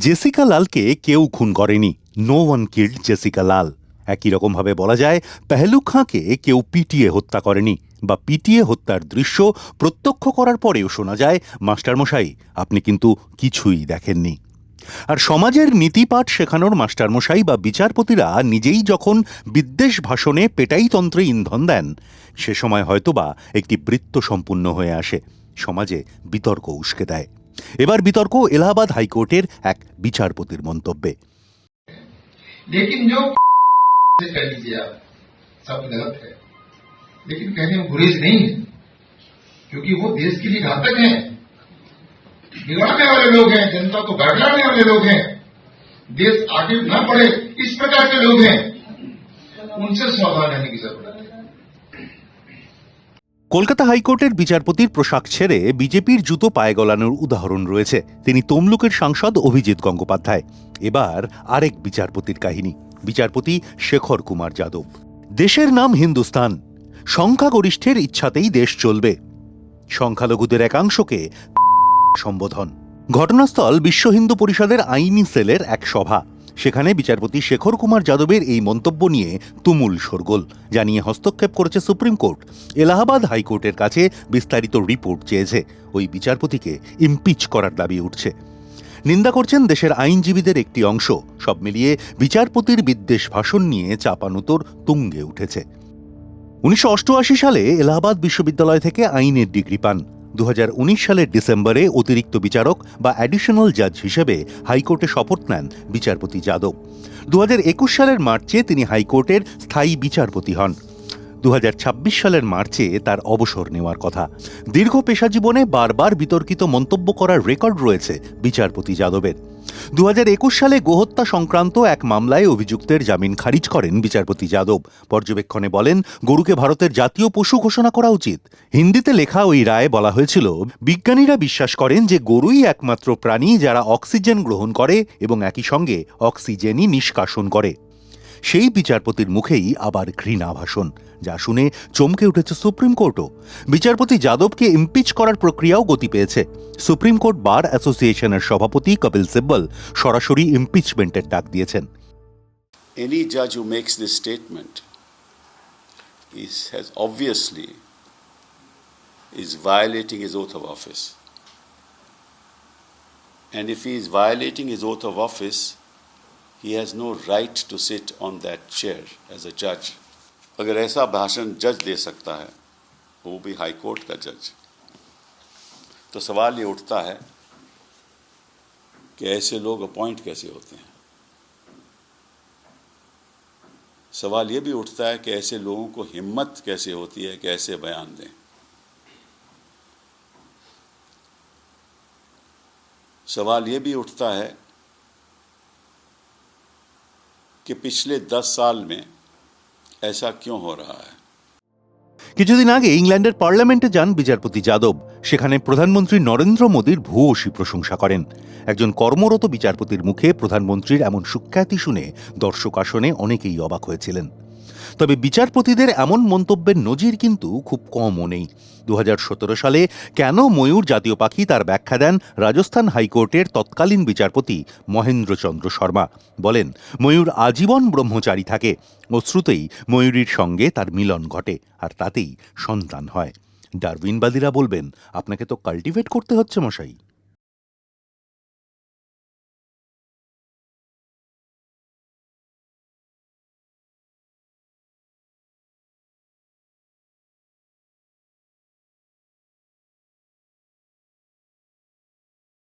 Jessica লালকে কেউ খুন করেনি। No one killed Jessica Lal. একই রকমভাবে বলা যায়, পেহলু খাঁকে কেউ পিটিয়ে হত্যা করেনি বা পিটিয়ে হত্যার দৃশ্য প্রত্যক্ষ করার পরেও শোনা যায়, মাস্টারমশাই, আপনি কিন্তু কিছুই দেখেননি। আর সমাজের নীতিপাঠ শেখানোর মাস্টারমশাই বা বিচারপতিরা নিজেই যখন বিদ্বেষ ভাষণে পেটাইতন্ত্রে ইন্ধন দেন, সে সময় হয়তোবা একটি বৃত্ত সম্পূর্ণ হয়ে আসে। সমাজে বিতর্ক উস্কে দেয়। এবার বিতর্ক এলাহাবাদ হাইকোর্টের এক বিচারপতির মন্তব্যে लेकिन जो से कर लीजिए आप सब गलत है लेकिन कहने में गुरेज नहीं है क्योंकि वो देश के लिए घातक हैं बिगाड़ने वाले लोग हैं जनता को गड़बड़ाने वाले लोग हैं देश आगे न बढ़े इस प्रकार के लोग हैं उनसे सावधान रहने की जरूरत है কলকাতা হাইকোর্টের বিচারপতির পোশাক ছেড়ে বিজেপির জুতো পায়ে গলানোর উদাহরণ রয়েছে। তিনি তমলুকের সাংসদ অভিজিৎ গঙ্গোপাধ্যায়। এবার আরেক বিচারপতির কাহিনী। বিচারপতি শেখর কুমার যাদব। দেশের নাম হিন্দুস্তান। সংখ্যাগরিষ্ঠের ইচ্ছাতেই দেশ চলবে। সংখ্যালঘুদের একাংশকে সম্বোধন। ঘটনাস্থল বিশ্ব হিন্দু পরিষদের আইনি সেলের এক সভা। সেখানে বিচারপতি শেখর কুমার যাদবের এই মন্তব্য নিয়ে তুমুল শোরগোল, জানিয়ে হস্তক্ষেপ করেছে সুপ্রিম কোর্ট। এলাহাবাদ হাইকোর্টের কাছে বিস্তারিত রিপোর্ট চেয়েছে। ওই বিচারপতিকে ইমপিচ করার দাবি উঠছে। নিন্দা করছেন দেশের আইনজীবীদের একটি অংশ। সব মিলিয়ে বিচারপতির বিদ্বেষ ভাষণ নিয়ে চাপানুতোর তুঙ্গে উঠেছে। উনিশশো অষ্টআশি সালে এলাহাবাদ বিশ্ববিদ্যালয় থেকে আইনের ডিগ্রি পান। দু হাজার উনিশ সালের ডিসেম্বরে অতিরিক্ত বিচারক বা অ্যাডিশনাল জাজ হিসেবে হাইকোর্টে শপথ নেন বিচারপতি যাদব। দু হাজার একুশ সালের মার্চে তিনি হাইকোর্টের স্থায়ী বিচারপতি হন। দু হাজার ছাব্বিশ সালের মার্চে তার অবসর নেওয়ার কথা। দীর্ঘ পেশা জীবনে বারবার বিতর্কিত মন্তব্য করার রেকর্ড রয়েছে বিচারপতি যাদবের। দুহাজার একুশ সালে গোহত্যা সংক্রান্ত এক মামলায় অভিযুক্তের জামিন খারিজ করেন বিচারপতি যাদব। পর্যবেক্ষণে বলেন, গরুকে ভারতের জাতীয় পশু ঘোষণা করা উচিত। হিন্দিতে লেখা ওই রায়ে বলা হয়েছিল, বিজ্ঞানীরা বিশ্বাস করেন যে গরুই একমাত্র প্রাণী যারা অক্সিজেন গ্রহণ করে এবং একই সঙ্গে অক্সিজেনই নিষ্কাশন করে। সেই বিচারপতির মুখেই আবার ঘৃণা ভাষণ যা শুনে চমকে উঠেছে সুপ্রিম কোর্টও। বিচারপতি যাদবকে ইমপিচ করার প্রক্রিয়াও গতি পেয়েছে। সুপ্রিম কোর্ট বার অ্যাসোসিয়েশনের সভাপতি কপিল সিব্বল সরাসরি ইমপিচমেন্টের ডাক দিয়েছেন। Any judge who makes this statement is has obviously is violating his oath of office. And if he is violating his oath of office, he has no right to sit on that chair as a judge. अगर ऐसा भाषण जज दे सकता है, वो भी high court का जज तो सवाल ये उठता है कि ऐसे लोग अपॉइंट कैसे होते हैं? सवाल ये भी उठता है कि ऐसे लोगों को हिम्मत कैसे होती है कि ऐसे बयान दें? सवाल ये भी उठता है कि पिछले दस साल में ऐसा क्यों हो रहा है কিছুদিন আগে ইংল্যান্ডের পার্লামেন্টে যান বিচারপতি যাদব সেখানে প্রধানমন্ত্রী নরেন্দ্র মোদীর ভূয়সী প্রশংসা করেন একজন কর্মরত বিচারপতির মুখে প্রধানমন্ত্রীর এমন সুখ্যাতি শুনে দর্শক আসনে অনেকেই অবাক হয়েছিলেন তবে বিচারপতিদের এমন মন্তব্যের নজির কিন্তু খুব কমও নেই। দু হাজার সতেরো সালে কেন ময়ূর জাতীয় পাখি তার ব্যাখ্যা দেন রাজস্থান হাইকোর্টের তৎকালীন বিচারপতি মহেন্দ্রচন্দ্র শর্মা। বলেন, ময়ূর আজীবন ব্রহ্মচারী থাকে, অশ্রুতেই ময়ূরীর সঙ্গে তার মিলন ঘটে, আর তাতেই সন্তান হয়। ডারউইনবাদীরা বলবেন, আপনাকে তো কাল্টিভেট করতে হচ্ছে মশাই।